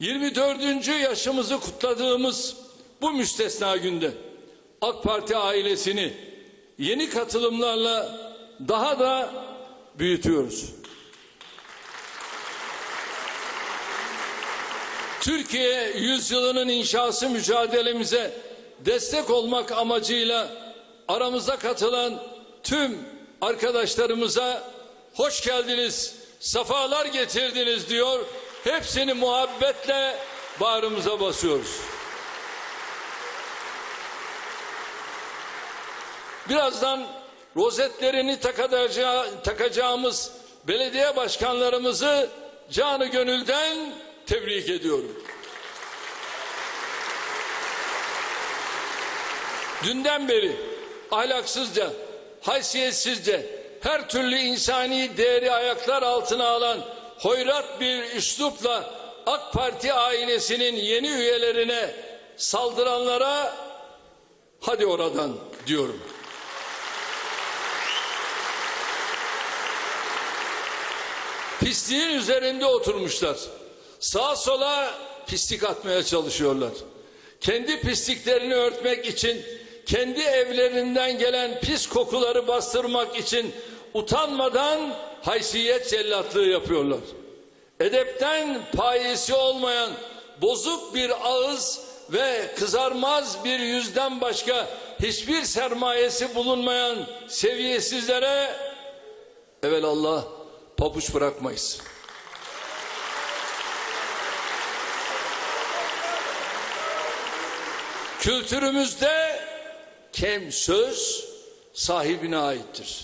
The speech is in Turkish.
24. yaşımızı kutladığımız bu müstesna günde AK Parti ailesini yeni katılımlarla daha da büyütüyoruz. Türkiye yüzyılının inşası mücadelemize destek olmak amacıyla aramıza katılan tüm arkadaşlarımıza hoş geldiniz, sefalar getirdiniz diyor. Hepsini muhabbetle bağrımıza basıyoruz. Birazdan rozetlerini takacağı- takacağımız belediye başkanlarımızı canı gönülden tebrik ediyorum. Dünden beri ahlaksızca, haysiyetsizce, her türlü insani değeri ayaklar altına alan hoyrat bir üslupla AK Parti ailesinin yeni üyelerine saldıranlara hadi oradan diyorum. Pisliğin üzerinde oturmuşlar. Sağa sola pislik atmaya çalışıyorlar. Kendi pisliklerini örtmek için, kendi evlerinden gelen pis kokuları bastırmak için utanmadan haysiyet cellatlığı yapıyorlar. Edepten payesi olmayan bozuk bir ağız ve kızarmaz bir yüzden başka hiçbir sermayesi bulunmayan seviyesizlere evelallah pabuç bırakmayız. Kültürümüzde kem söz sahibine aittir.